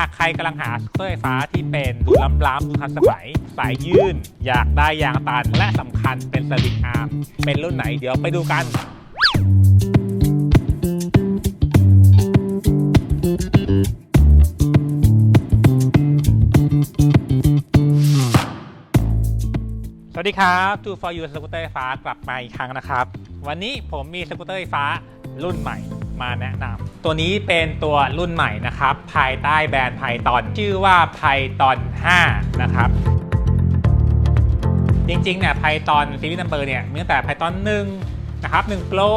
หากใครกำลังหาสกูตเตอร์ไฟฟ้าที่เป็นดูล้ำๆทันสมัย สายยื่น อยากได้ยางตัน และสำคัญเป็นสวิงอาร์ม เป็นรุ่นไหนเดี๋ยวไปดูกันสวัสดีครับ Two for You สกูตเตอร์ไฟฟ้ากลับมาอีกครั้งนะครับ วันนี้ผมมีสกูตเตอร์ไฟฟ้ารุ่นใหม่ มาแนะนำตัวนี้เป็นตัวรุ่นใหม่นะครับ ภายใต้แบรนด์ไพตอนชื่อว่าไพตอน5นะครับจริงๆเนี่ยไพตอนซีรีส์นัมเบอร์เนี่ยมีตั้งแต่ไพตอน1นะครับ1 Pro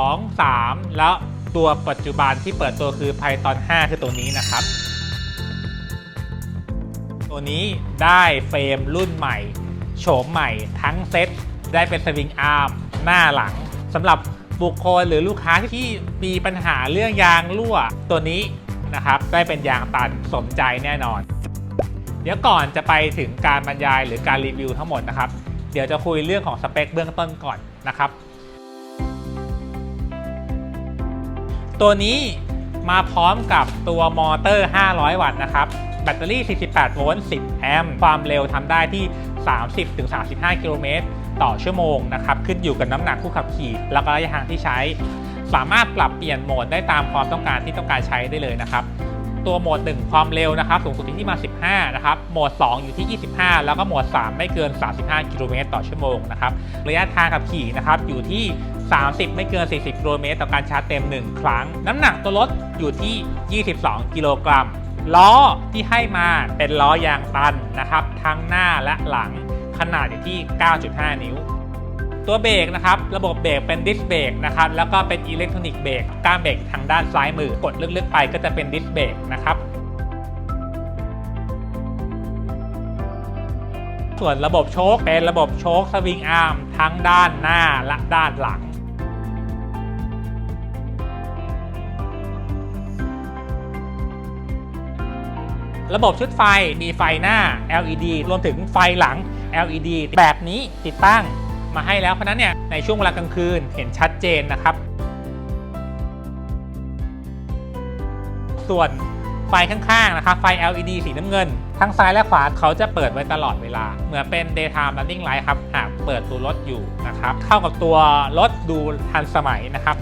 2 3 แล้วตัวปัจจุบันที่เปิดตัวคือไพตอน5คือตัวนี้นะครับ ตัวนี้ได้เฟรมรุ่นใหม่ โฉมใหม่ทั้งเซ็ตได้เป็นสวิงอาร์มหน้าหลังสำหรับ บุคคลหรือลูกค้าที่มีปัญหาเรื่องยางรั่วตัวนี้นะครับได้เป็นยางตันสมใจแน่นอน เดี๋ยวก่อนจะไปถึงการบรรยายหรือการรีวิวทั้งหมดนะครับ เดี๋ยวจะคุยเรื่องของสเปคเบื้องต้นก่อนนะครับ ตัวนี้มาพร้อมกับตัวมอเตอร์ 500 วัตต์นะครับ แบตเตอรี่ 48 โวลต์ 10 แอมป์ ความเร็วทำได้ที่ 30-35 กิโลเมตร ต่อชั่วโมงนะครับขึ้นอยู่กับน้ำหนักผู้ขับขี่ แล้วก็ระยะทางที่ใช้ สามารถปรับเปลี่ยนโหมดได้ตามความต้องการที่ต้องการใช้ได้เลยนะครับตัวโหมด 1 ความเร็วนะครับสูงสุดที่มา 15 นะครับ โหมด 2 อยู่ที่ 25 แล้วก็โหมด 3 ไม่เกิน 35 กิโลเมตรต่อชั่วโมงนะครับระยะทางขับขี่นะครับอยู่ที่ 30 ไม่เกิน 40 กิโลเมตรต่อการชาร์จเต็ม 1 ครั้ง น้ำหนักตัวรถอยู่ที่ 22 กิโลกรัมล้อที่ให้มาเป็นล้อยางตันนะครับ ทั้งหน้าและหลัง ขนาดอยู่ที่ 9.5 นิ้ว ตัวเบรกนะครับ ระบบเบรกเป็นดิสเบรกนะครับ แล้วก็เป็นอิเล็กทรอนิกส์เบรกก้านเบรกทางด้านซ้ายมือกดลึกๆไปก็จะเป็นดิสเบรกนะครับส่วนระบบโชคเป็นระบบโชคสวิงอาร์มทั้งด้านหน้าและด้านหลังระบบชุดไฟมีไฟหน้า LED รวมถึงไฟหลัง LED แบบนี้ติดตั้งมาให้แล้วเพราะนั้นเนี่ยในช่วงเวลากลางคืนเห็นชัดเจนนะครับ ส่วนไฟข้างๆนะครับไฟ LED สีน้ำเงิน ทั้งซ้ายและขวาเขาจะเปิดไว้ตลอดเวลา เหมือนเป็น daytime running light ครับหากเปิดตัวรถอยู่นะครับ เข้ากับตัวรถดูทันสมัยนะครับ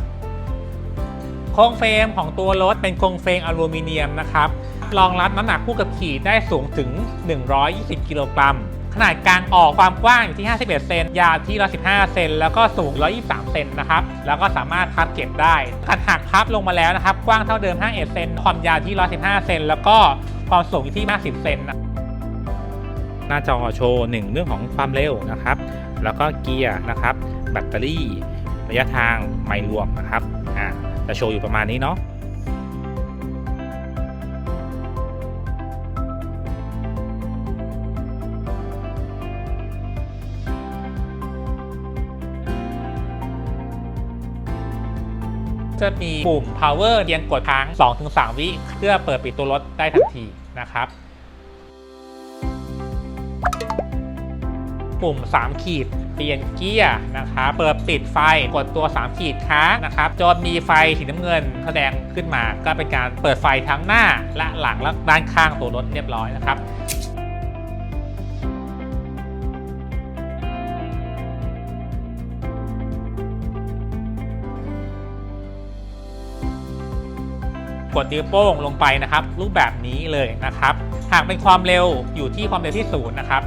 โครงเฟรมของตัวรถเป็นโครงเฟรมอลูมิเนียมนะครับรองรับน้ำหนักผู้ขับขี่ได้สูงถึง 120 กิโลกรัม ขนาดกลางออกความกว้างอยู่ที่ 51 เซน ยาวที่ 115 เซน แล้วก็สูง 123 เซนนะครับ แล้วก็สามารถพับเก็บได้ขัดหักพับลงมาแล้วนะครับ กว้างเท่าเดิม 51 เซน ความยาวที่ 115 เซน แล้วก็ความสูงที่ 50 เซนนะหน้าจอโชว์1เรื่องของความเร็วนะครับ แล้วก็เกียร์นะครับ แบตเตอรี่ ระยะทางไม่รวมนะครับ อ่า จะโชว์อยู่ประมาณนี้เนาะ จะมีปุ่ม power เพียงกดค้าง 2-3 วิ เพื่อเปิดปิดตัวรถได้ทันทีนะครับ ปุ่ม 3 ขีดเปลี่ยนเกียร์นะครับเปิดปิดไฟกดตัว 3 ขีดค้างนะครับจนมีไฟสีน้ำเงินแสดงขึ้นมาก็เป็นการเปิดไฟทั้งหน้าและหลังและด้านข้างตัวรถเรียบร้อยนะครับ กดนิ้วโป้งลงไปนะครับ รูปแบบนี้เลยนะครับ หากเป็นความเร็วอยู่ที่ความเร็วที่ศูนย์นะครับ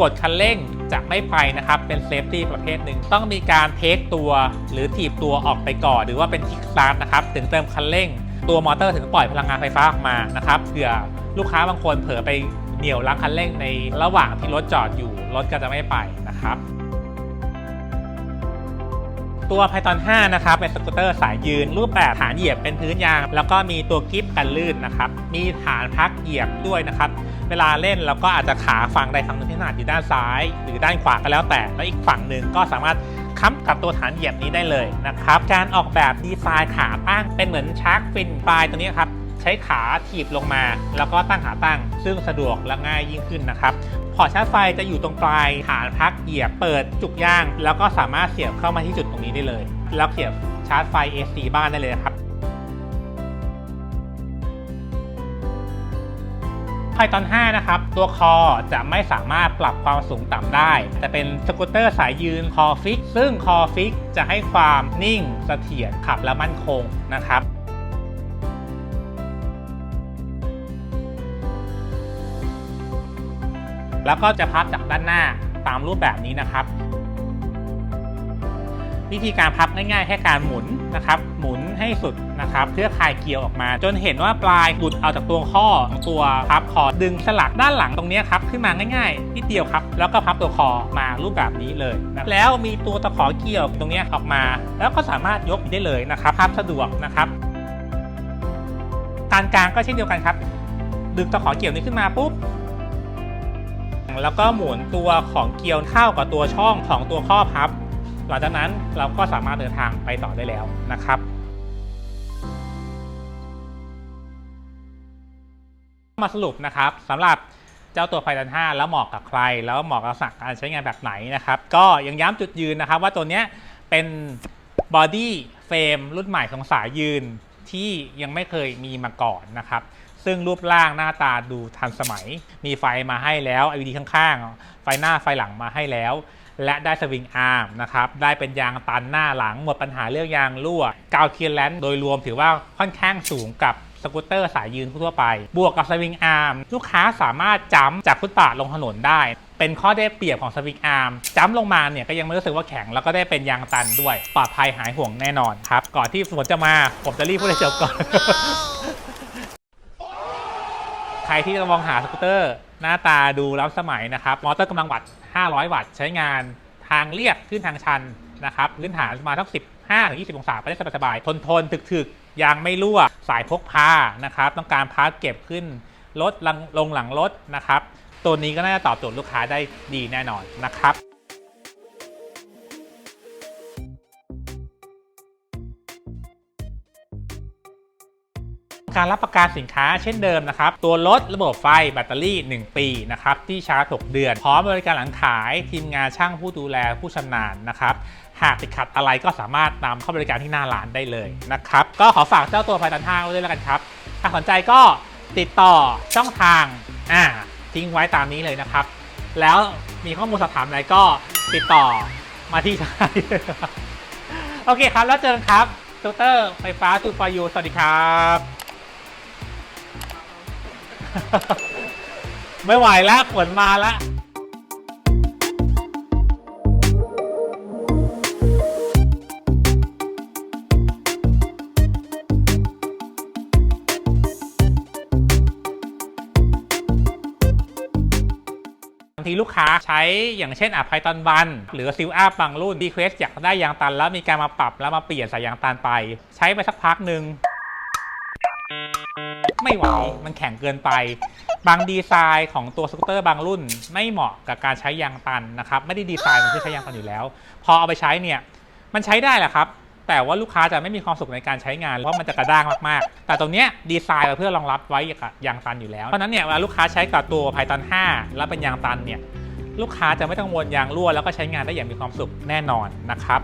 กดคันเร่งจะไม่ไปนะครับ เป็นเซฟตี้ประเภทหนึ่งต้องมีการเทคตัวหรือถีบตัวออกไปก่อน หรือว่าเป็นคิกสตาร์ทนะครับ ถึงเติมคันเร่ง ตัวมอเตอร์ถึงปล่อยพลังงานไฟฟ้าออกมานะครับเผื่อลูกค้าบางคนเผลอไปเหนี่ยวลังคันเร่งในระหว่างที่รถจอดอยู่รถก็จะไม่ไปนะครับ ตัว Python 5 นะครับ เป็นสกูตเตอร์สายยืน รูปแบบฐานเหยียบเป็นพื้นยาง แล้วก็มีตัวกิฟกันลื่นนะครับ มีฐานพักเหยียบด้วยนะครับ เวลาเล่นเราก็อาจจะขาฝั่งใดฝั่งหนึ่งที่ถนัดอยู่ด้านซ้าย หรือด้านขวาก็แล้วแต่ แล้วอีกฝั่งหนึ่งก็สามารถค้ำกับตัวฐานเหยียบนี้ได้เลยนะครับ การออกแบบดีไซน์ขาตั้งเป็นเหมือนชาร์กฟินปลายตัวนี้ครับ ใช้ขาถีบลงมา แล้วก็ตั้งขาตั้ง ซึ่งสะดวกและง่ายยิ่งขึ้นนะครับพอร์ตชาร์จไฟจะอยู่ตรงปลายฐานพักเหยียบเปิดจุกย่าง แล้วก็สามารถเสียบเข้ามาที่จุดตรงนี้ได้เลย แล้วเสียบชาร์จไฟ AC บ้านได้เลยครับ Python 5นะครับ ตัวคอจะไม่สามารถปรับความสูงต่ำได้ แต่เป็นสกูตเตอร์สายยืนคอฟิก ซึ่งคอฟิกจะให้ความนิ่งเสถียรขับและมั่นคงนะครับ แล้วก็จะพับจากด้านหน้าตามรูปแบบนี้นะครับ วิธีการพับง่ายๆ แค่การหมุนนะครับ หมุนให้สุดนะครับ เพื่อคลายเกลียวออกมา จนเห็นว่าปลายหลุดเอาจากตัวข้อของตัวพับคอดึงสลักด้านหลังตรงนี้ครับขึ้นมาง่ายๆนิดเดียวครับ แล้วก็พับตัวคอมารูปแบบนี้เลยนะแล้วมีตัวตะขอเกี่ยวตรงนี้ออกมา แล้วก็สามารถยกได้เลยนะครับพับสะดวกนะครับการกลางก็เช่นเดียวกันครับ ดึงตะขอเกี่ยวนี้ขึ้นมาปุ๊บ แล้วก็หมุนตัวของเกลียวเข้ากับตัวช่องของตัวข้อพับ หลังจากนั้นเราก็สามารถเดินทางไปต่อได้แล้วนะครับ มาสรุปนะครับสำหรับเจ้าตัว Python 5แล้วเหมาะกับใคร แล้วเหมาะกับลักการใช้งานแบบไหนนะครับ ก็ยังย้ำจุดยืนนะครับ ว่าตัวเนี้ยเป็นบอดี้เฟรมรุ่นใหม่ของสายยืนที่ยังไม่เคยมีมาก่อนนะครับ ซึ่งรูปร่างหน้าตาดูทันสมัย มีไฟมาให้แล้ว LED ข้างๆ ไฟหน้าไฟหลังมาให้แล้ว และได้สวิงอาร์มนะครับ ได้เป็นยางตันหน้าหลัง หมดปัญหาเรื่องยางรั่ว กาวเคลียร์แลนด์โดยรวมถือว่าค่อนข้างสูงกับสกูตเตอร์สายยืนทั่วไป บวกกับสวิงอาร์มลูกค้าสามารถจัมจากฟุตบาทลงถนนได้ เป็นข้อได้เปรียบของสวิงอาร์มจัมลงมาเนี่ยก็ยังไม่รู้สึกว่าแข็ง แล้วก็ได้เป็นยางตันด้วย ปลอดภัยหายห่วงแน่นอนครับ ก่อนที่ฝนจะมาผมจะรีบพูดให้จบก่อน รที่จะมองหาสกูตเตอร์ หน้าตาดูล้ำสมัยนะครับ มอเตอร์กำลังวัตต์ 500 วัตต์ ใช้งานทางเรียบขึ้นทางชันนะครับพื้นฐานมาทั้ง15ถึง20 องศาไปได้สบายๆ ทนทนถึกถึกๆยางไม่รั่ว สายพกพานะครับ ต้องการพาร์ทเก็บขึ้นรถลงหลังรถนะครับ ตัวนี้ก็น่าจะตอบโจทย์ลูกค้าได้ดีแน่นอนนะครับ การรับประกันสินค้าเช่นเดิมนะครับ ตัวรถระบบไฟแบตเตอรี่ 1 ปีนะครับที่ชาร์จ 6 เดือน พร้อมบริการหลังขาย ทีมงานช่างผู้ดูแลผู้ชำนาญนะครับหากติดขัดอะไรก็สามารถนำเข้าบริการที่หน้าร้านได้เลยนะครับ ก็ขอฝากเจ้าตัวไฟตันห้าไว้ด้วยแล้วกันครับถ้าสนใจก็ติดต่อช่องทางอ่าทิ้งไว้ตามนี้เลยนะครับ แล้วมีข้อมูลสอบถามอะไรก็ติดต่อมาที่ชายโอเคครับ แล้วเจอกันครับตูเตอร์ไฟฟ้าตูฟายูสวัสดีครับ ไม่ไหวแล้วฝนมาแล้วบางทีลูกค้าใช้อย่างเช่นอะไพตอนบัน หรือซิลอัพบางรุ่นดีเควสอยากได้ยางตัน แล้วมีการมาปรับแล้วมาเปลี่ยนใส่ยางตันไป ใช้ไปสักพักหนึ่ง ไม่ไหวมันแข็งเกินไป บางดีไซน์ของตัวสกูตเตอร์บางรุ่น ไม่เหมาะกับการใช้ยางตันนะครับไม่ได้ดีไซน์มันเพื่อใช้ยางตันอยู่แล้ว พอเอาไปใช้เนี่ยมันใช้ได้แหละครับ แต่ว่าลูกค้าจะไม่มีความสุขในการใช้งานเพราะมันจะกระด้างมากๆ แต่ตรงเนี้ยดีไซน์มาเพื่อรองรับไว้กับยางตันอยู่แล้วเพราะนั้นเนี่ยเวลาลูกค้าใช้กับตัว Python 5แล้วเป็นยางตันเนี่ยลูกค้าจะไม่ต้องวนยางรั่วแล้วก็ใช้งานได้อย่างมีความสุขแน่นอนนะครับ